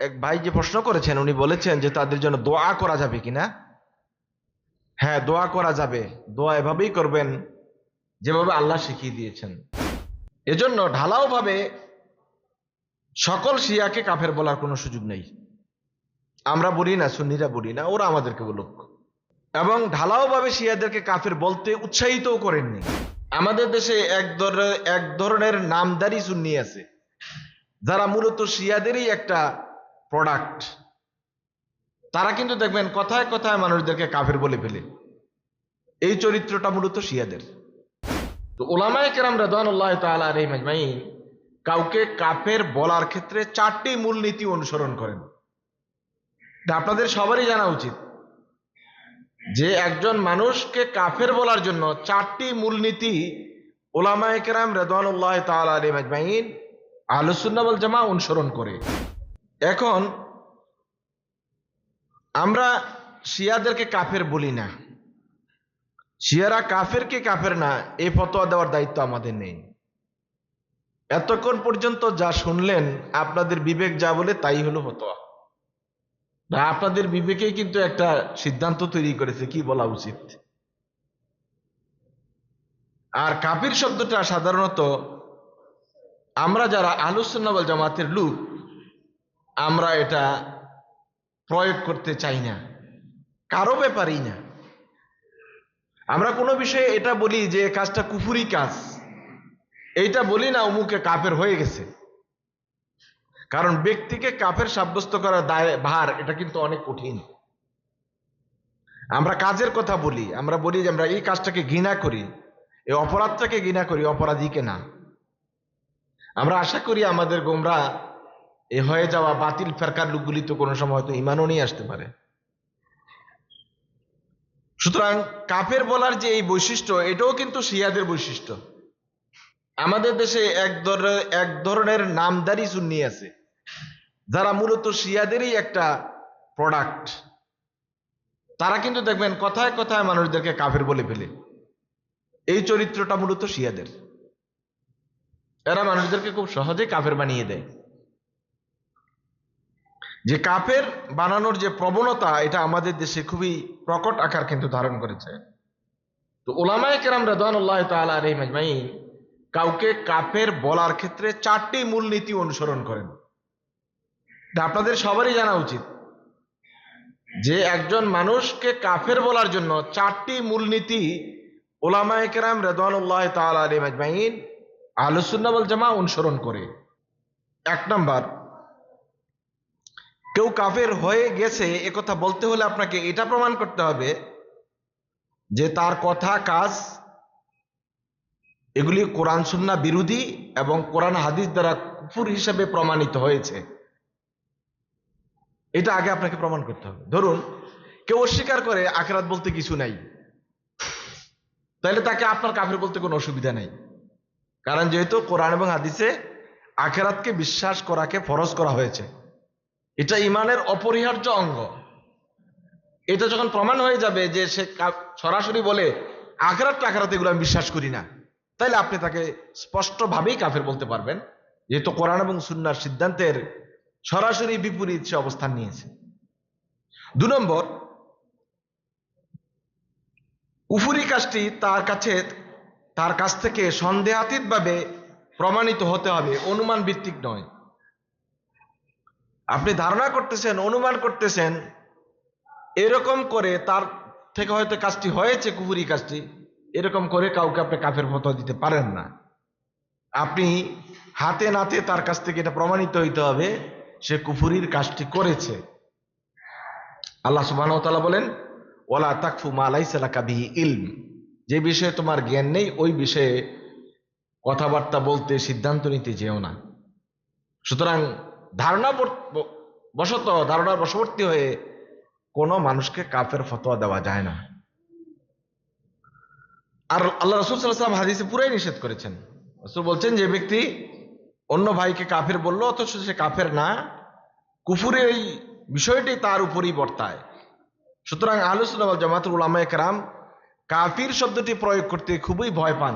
এক ভাই যে প্রশ্ন করেছেন, উনি বলেছেন যে তাদের জন্য দোয়া করা যাবে কিনা? হ্যাঁ দোয়া করা যাবে। দোয়া এভাবেই করবেন যেভাবে আল্লাহ শিখিয়ে দিয়েছেন। এজন্য ঢালাও ভাবে সকল শিয়াকে কাফের বলার কোনো সুযোগ নেই। আমরা বলি না, সুন্নিরা বলি না, ওরা আমাদেরকে বলুক। এবং ঢালাও ভাবে শিয়াদেরকে কাফের বলতে উৎসাহিতও করেননি। আমাদের দেশে এক ধরনের এক ধরনের নামদারি সুন্নি আছে। যারা মূলত শিয়াদেরই একটা প্রোডাক্ট তারা কিন্তু দেখবেন কথায় কথায় মানুষদেরকে কাফের বলে ফেলে। এই চরিত্রটা মূলত শিয়াদের। তো ওলামায় কেরাম রেদানুল্লাহ তাআলা আলাইহিম আজমাইন কাউকে কাফের বলার ক্ষেত্রে চারটি মূলনীতি অনুসরণ করেন। আপনাদের সবারই জানা উচিত যে একজন মানুষকে কাফের বলার জন্য চারটি মূলনীতি ওলামায়ে কেরাম রেদানুল্লাহ তাআলা আলাইহিম আজমাইন আহলুসুন্নাহ ওয়াল জামা অনুসরণ করে। এখন আমরা শিয়াদেরকে কাফের বলি না। শিয়ারা কাফের কি কাফের না, এই ফতোয়া দেওয়ার দায়িত্ব আমাদের নেই। এতক্ষণ পর্যন্ত যা শুনলেন, আপনাদের বিবেক যা বলে তাই হলো ফতোয়া। বা আপনাদের বিবেকেই কিন্তু একটা সিদ্ধান্ত তৈরি করেছে, কি বলা উচিত? আর কাফির শব্দটা সাধারণত আমরা যারা আলোচনাবল জামাতের লোক আমরা এটা প্রয়োগ করতে চাই না। কারও ব্যাপারেই না। আমরা কোনো বিষয়ে এটা বলি যে কাজটা কুফুরি কাজ। এইটা বলি না, অমুকে কাপের হয়ে গেছে। কারণ ব্যক্তিকে কাফের সাব্যস্ত করার দায়, ভার, এটা কিন্তু অনেক কঠিন। আমরা কাজের কথা বলি। আমরা বলি যে, আমরা এই কাজটাকে ঘৃণা করি। এই অপরাধটাকে ঘৃণা করি, অপরাধীকে না। আমরা আশা করি আমাদের গোমরা এ হয়ে যাওয়া বাতিল ফেরকার লোকগুলি তো কোনো সময় হয়তো ইমানও নিয়ে আসতে পারে। সুতরাং কাফের বলার যে এই বৈশিষ্ট্য, এটাও কিন্তু শিয়াদের বৈশিষ্ট্য। আমাদের দেশে এক ধরনের এক ধরনের নামদারি সুন্নি আছে, যারা মূলত শিয়াদেরই একটা প্রোডাক্ট তারা কিন্তু দেখবেন কথায় কথায় মানুষদেরকে কাফের বলে ফেলে। এই চরিত্রটা মূলত শিয়াদের। এরা মানুষদেরকে খুব সহজে কাফের বানিয়ে দেয়। যে কাফের বানানোর যে প্রবণতা, এটা আমাদের দেশে খুবই প্রকট আকার কিন্তু ধারণ করেছে। তো ওলামায় কেরাম রেদানুল্লাহ আজমাইন কাউকে কাফের বলার ক্ষেত্রে চারটি মূলনীতি অনুসরণ করেন। আপনাদের সবারই জানা উচিত। যে একজন মানুষকে কাফের বলার জন্য চারটি মূলনীতি ওলামায়ে কেরাম রেদানুল্লাহ আজমাইন আহলুসুন্নাহ ওয়াল জামা অনুসরণ করে। এক নাম্বার কেউ কাফের হয়ে গেছে একথা বলতে হলে আপনাকে এটা প্রমাণ করতে হবে যে তার কথা, কাজ, এগুলি কোরআন সুন্না বিরোধী এবং কোরআন হাদিস দ্বারা কুফুর হিসেবে প্রমাণিত হয়েছে। এটা আগে আপনাকে প্রমাণ করতে হবে। ধরুন, কেউ অস্বীকার করে আখেরাত বলতে কিছু নাই। তাহলে তাকে আপনার কাফের বলতে কোনো অসুবিধা নাই। কারণ যেহেতু কোরআন এবং হাদিসে আখেরাতকে বিশ্বাস করাকে ফরজ করা হয়েছে। এটা ইমানের অপরিহার্য অঙ্গ। এটা যখন প্রমাণ হয়ে যাবে যে সে সরাসরি বলে আখেরাত আখেরাত এগুলো আমি বিশ্বাস করি না। তাহলে আপনি তাকে স্পষ্টভাবেই কাফের বলতে পারবেন, যেহেতু কোরআন এবং সুন্নার সিদ্ধান্তের সরাসরি বিপরীত সে অবস্থান নিয়েছে। দু নম্বর, কুফুরি কাজটি তার কাছে, তার কাছ থেকে সন্দেহাতীতভাবে প্রমাণিত হতে হবে অনুমান ভিত্তিক নয়। আপনি ধারণা করতেছেন, অনুমান করতেছেন, এরকম করে তার থেকে হয়তো কাজটি হয়েছে কুফুরি কাজটি, এরকম করে কাউকে আপনি কাফের ফতো দিতে পারেন না। আপনি হাতে নাতে তার কাছ থেকে এটা প্রমাণিত হইতে হবে, সে কুফুরির কাজটি করেছে। আল্লাহ সুবাহ বলেন ওলা তাকফু মা লাইসা কাবিহি ইলম। যে বিষয়ে তোমার জ্ঞান নেই, ওই বিষয়ে কথাবার্তা বলতে সিদ্ধান্ত নিতে যেও না। সুতরাং ধারণা বশত ধারণার বশবর্তী হয়ে কোনো মানুষকে কাফের ফতোয়া দেওয়া যায় না। আর আল্লাহ রসুল সাল্লাম হাদিসে পুরাই নিষেধ করেছেন। রসুল বলছেন, যে ব্যক্তি অন্য ভাইকে কাফের বলল, অথচ সে কাফের না, কুফুরের এই বিষয়টি তার উপরই বর্তায়। সুতরাং আলোচনা জামাতুল উলামা একরাম কাফির শব্দটি প্রয়োগ করতে খুবই ভয় পান।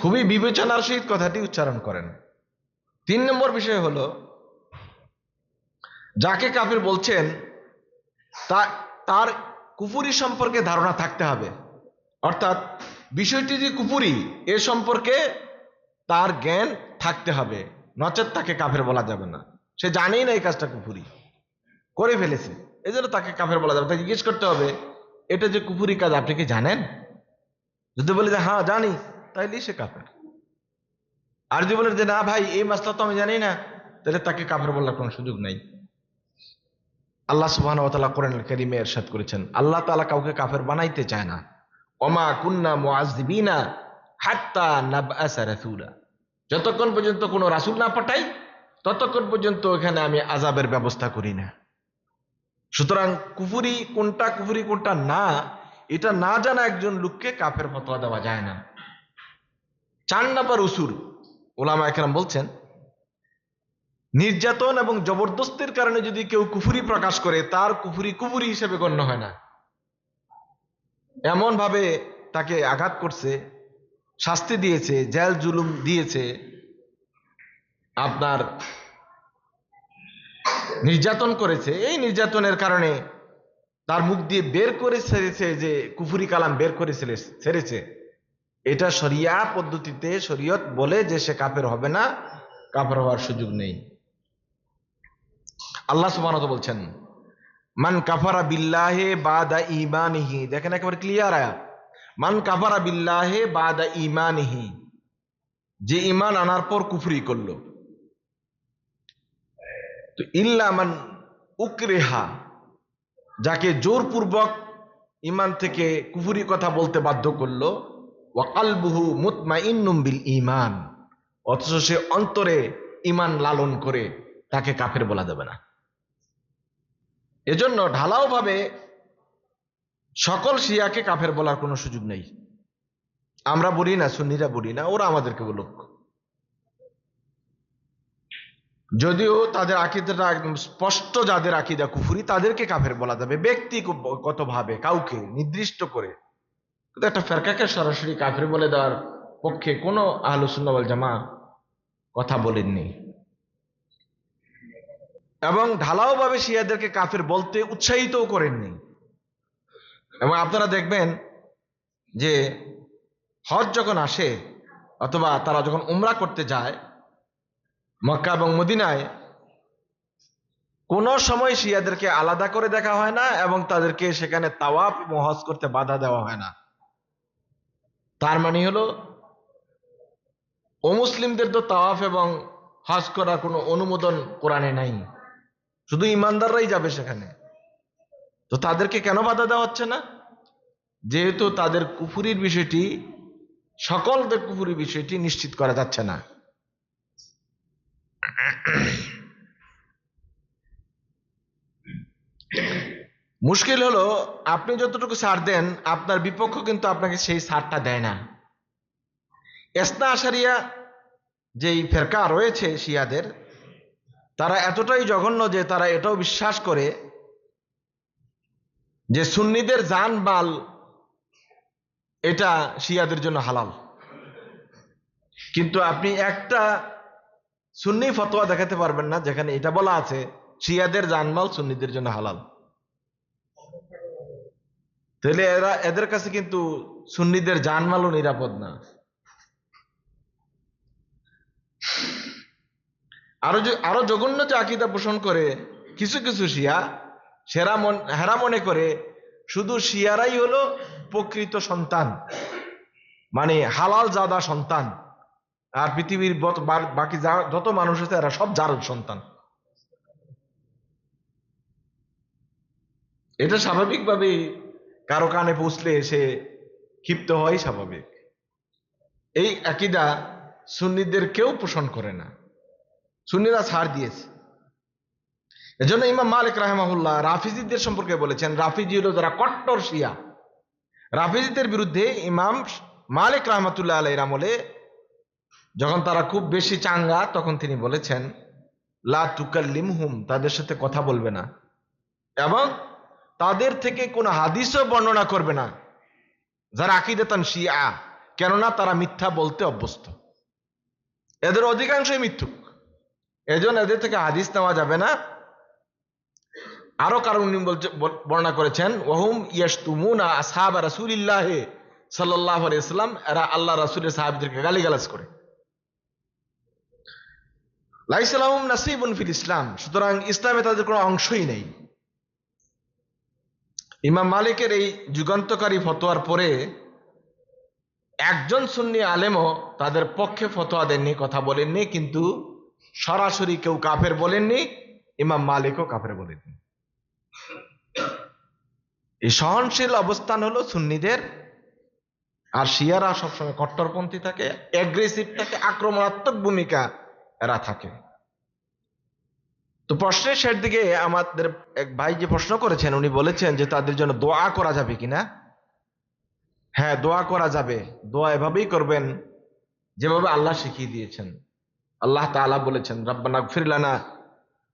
খুবই বিবেচনার সহিত কথাটি উচ্চারণ করেন। তিন নম্বর বিষয় হলো, যাকে কাফের বলছেন, তা, তার কুপুরি সম্পর্কে ধারণা থাকতে হবে। অর্থাৎ বিষয়টি যে কুপুরি এ সম্পর্কে তার জ্ঞান থাকতে হবে। নচেত তাকে কাফের বলা যাবে না। সে জানেই না এই কাজটা কুপুরি করে ফেলেছে। এই জন্য তাকে কাফের বলা যাবে তাকে জিজ্ঞেস করতে হবে, এটা যে কুপুরি কাজ, আপনি কি জানেন? যদি বলে যে হ্যাঁ জানি। তাইলেই সে কাফের। আর যদি বলে যে, না ভাই, এই মাসটা তো আমি জানি না, তাহলে তাকে কাফের বলার কোনো সুযোগ নাই। আল্লাহ তাআলা কোরআন কারীমে ইরশাদ করেছেন, আল্লাহ তাআলা কাউকে কাফের বানাইতে চায় না। ওমা কুন্না মুআযযিবিনা হাত্তা রাসূলা। যতক্ষণ পর্যন্ত কোনো রাসূল না পাঠাই, ততক্ষণ পর্যন্ত এখানে আমি আযাবের ব্যবস্থা করি না। সুতরাং কুফুরি কোনটা কুফুরি কোনটা না, এটা না জানা একজন লোককে কাফের ফতোয়া দেওয়া যায় না। চার নাম্বার উসুর ওলামা একরাম বলছেন, নির্যাতন এবং জবরদস্তির কারণে যদি কেউ কুফুরি প্রকাশ করে, তার কুফুরি কুফুরি হিসেবে গণ্য হয় না। এমন ভাবে তাকে আঘাত করছে, শাস্তি দিয়েছে, জেল জুলুম দিয়েছে, আপনার নির্যাতন করেছে। এই নির্যাতনের কারণে তার মুখ দিয়ে বের করে ছেড়েছে যে কুফুরি কালাম বের করে ছেড়েছে। এটা শরিয়া পদ্ধতিতে শরীয়ত বলে যে সে কাপের হবে না কাপের হওয়ার সুযোগ নেই। আল্লাহ সুবহানাহু বলছেন, মান কাফারা বিল্লাহে বাদা ইমানিহি দেখেন একেবারে ক্লিয়ার আয়াত। মান কাফারা বিল্লাহে বাদা ইমানিহি যে ইমান আনার পর কুফরি করল। তো ইল্লা মান উকরেহা, যাকে জোরপূর্বক ইমান থেকে কুফুরি কথা বলতে বাধ্য করল ওয়াকালবুহু মুতমাইন্নুম বিল ইমান অথচ সে অন্তরে ইমান লালন করে তাকে কাফের বলা যাবে না। এজন্য ঢালাও ভাবে সকল শিয়াকে কাফের বলার কোনো সুযোগ নেই। আমরা বলি না, সুন্নিরা বলি না, ওরা আমাদেরকে বলুক। যদিও তাদের আকিদাটা একদম স্পষ্ট, যাদের আকিদা কুফুরি, তাদেরকে কাফের বলা যাবে। ব্যক্তিগত ভাবে কাউকে নির্দিষ্ট করে। কিন্তু একটা ফেরকাকে সরাসরি কাফের বলে দেওয়ার পক্ষে কোনো আহলুসুল্লাহ জামা কথা বলেননি। এবং ঢালাও ভাবে শিয়াদেরকে কাফের বলতে উৎসাহিতও করেননি। এবং আপনারা দেখবেন যে হজ যখন আসে অথবা তারা যখন উমরা করতে যায়, মক্কা এবং মদিনায়, কোন সময় শিয়াদেরকে আলাদা করে দেখা হয় না এবং তাদেরকে সেখানে তাওয়াপ এবং হজ করতে বাধা দেওয়া হয় না। তার মানে হলো, অমুসলিমদের তো তাওয়াফ এবং হজ করার কোনো অনুমোদন কোরআনে নাই। শুধু ইমানদাররাই যাবে সেখানে। তো তাদেরকে কেন বাধা দেওয়া হচ্ছে না? যেহেতু তাদের কুফুরির বিষয়টি, সকলদের কুফুরির বিষয়টি নিশ্চিত করা যাচ্ছে না। মুশকিল হলো, আপনি যতটুকু ছাড় দেন, আপনার বিপক্ষ কিন্তু আপনাকে সেই ছাড়টা দেয় না। এসনা আশারিয়া যেই ফেরকা রয়েছে শিয়াদের, তারা এতটাই জঘন্য যে তারা এটাও বিশ্বাস করে যে সুন্নিদের জান বাল এটা শিয়াদের জন্য হালাল। কিন্তু আপনি একটা সুন্নি ফতোয়া দেখাতে পারবেন না যেখানে এটা বলা আছে, শিয়াদের জানমাল সুন্নিদের জন্য হালাল। তাহলে এরা, এদের কাছে কিন্তু সুন্নিদের জানমালও নিরাপদ না। আরও আরও জঘন্য যে আকিদা পোষণ করে কিছু কিছু শিয়া, সেরা মন, হেরা মনে করে শুধু শিয়ারাই হলো প্রকৃত সন্তান মানে হালাল জাদা সন্তান। আর পৃথিবীর বাকি যত মানুষ আছে এরা সব জারদ সন্তান। এটা স্বাভাবিকভাবেই কারও কানে পৌঁছলে সে ক্ষিপ্ত হয় স্বাভাবিক। এই আকিদা সুন্নিদের কেউ পোষণ করে না। সুন্নিরা ছাড় দিয়েছে। এজন্য ইমাম মালিক রাহেমাহুল্লাহ রাফিজিদের সম্পর্কে বলেছেন, রাফিজি হলো যারা কট্টর শিয়া। রাফিজিদের বিরুদ্ধে ইমাম মালিক রহমতুল্লাহ আলাইহির আমলে যখন তারা খুব বেশি চাঙ্গা, তখন তিনি বলেছেন, লা তুকাল্লিমহুম, তাদের সাথে কথা বলবে না। এবং তাদের থেকে কোনো হাদিসও বর্ণনা করবে না। যারা আকিদাতান শিয়া, কেননা তারা মিথ্যা বলতে অভ্যস্ত। এদের অধিকাংশই মিথ্যুক। এজন্য এদের থেকে হাদিস নেওয়া যাবে না। আরও কারণ উনি বর্ণনা করেছেন, ওহুম ইয়াশতুমুনা আসহাব রাসূলিল্লাহ সাল্লাল্লাহু আলাইহি সাল্লাম এরা আল্লাহ রাসূলের সাহাবীদেরকে গালিগালাজ করে। লাইসালাহুম নাসিবুন ফিল ইসলাম, সুতরাং ইসলামে তাদের কোনো অংশই নেই। ইমাম মালিকের এই যুগান্তকারী ফতোয়ার পরে একজন সুন্নি আলেমও তাদের পক্ষে ফতোয়া দেননি, কথা বলেননি, কিন্তু সরাসরি কেউ কাফের বলেননি, ইমাম মালিকও কাফের বলেননি। এই সহনশীল অবস্থান হলো সুন্নিদের, আর শিয়ারা সবসময় কট্টরপন্থী থাকে অ্যাগ্রেসিভ থাকে, আক্রমণাত্মক ভূমিকা এরা থাকে। তো প্রশ্নের শেষ দিকে আমাদের এক ভাই যে প্রশ্ন করেছেন, উনি বলেছেন যে তাদের জন্য দোয়া করা যাবে কিনা? হ্যাঁ দোয়া করা যাবে। দোয়া এভাবেই করবেন যেভাবে আল্লাহ শিখিয়ে দিয়েছেন। আল্লাহ তাআলা বলেছেন, রব্বানা ফিরলানা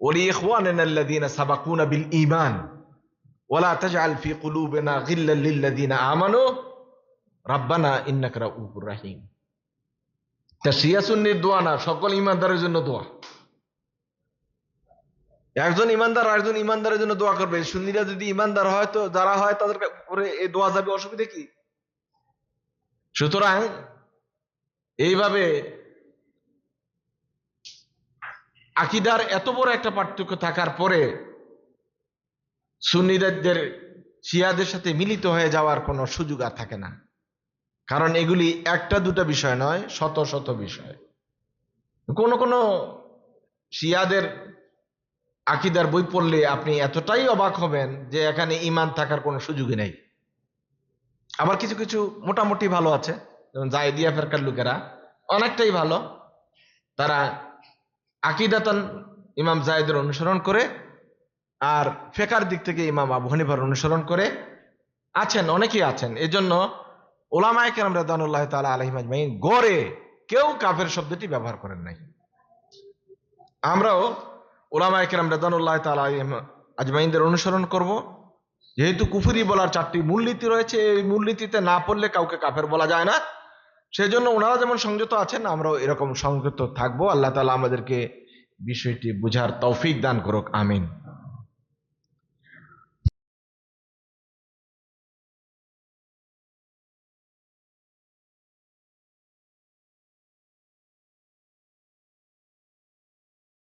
ওলি সাবাকুনা বিল রাহিম। সুন্নির দোয়া না, সকল ইমানদারের জন্য দোয়া। একজন ইমানদার আর একজন ইমানদারের জন্য দোয়া করবে। সুন্নিরা যদি ইমানদার হয় তো, যারা হয় তাদের উপরে এই দোয়া যাবে, অসুবিধা কি? সুতরাং এইভাবে আকিদার এত বড় একটা পার্থক্য থাকার পরে সুন্নিদের, শিয়াদের সাথে মিলিত হয়ে যাওয়ার কোনো সুযোগ আর থাকে না। কারণ এগুলি একটা দুটা বিষয় নয়, শত শত বিষয়। কোন কোন শিয়াদের আকিদার বই পড়লে আপনি এতটাই অবাক হবেন যে এখানে ইমান থাকার কোনো সুযোগই নেই। আবার কিছু কিছু মোটামুটি ভালো আছে। যেমন জায়দিয়া ফেরকার লোকেরা অনেকটাই ভালো। তারা আকিদাতান ইমাম জায়দের অনুসরণ করে আর ফেকার দিক থেকে ইমাম আবু হানিফার অনুসরণ করে আছেন, অনেকেই আছেন। এজন্য ওলামায় কেরাম রাদানুল্লাহ তালা আলহিম আজমাইন গড়ে কেউ কাফের শব্দটি ব্যবহার করেন নাই। আমরাও ওলামায় একরাম রেদানুল্লাহ তালা আজমাইনদের অনুসরণ করব। যেহেতু কুফুরি বলার চারটি মূলনীতি রয়েছে, এই মূলনীতিতে না পড়লে কাউকে কাফের বলা যায় না। সেজন্য ওনারা যেমন সংযত আছেন, আমরাও এরকম সংযত থাকব। আল্লাহ তালা আমাদেরকে বিষয়টি বুঝার তৌফিক দান করুক, আমিন।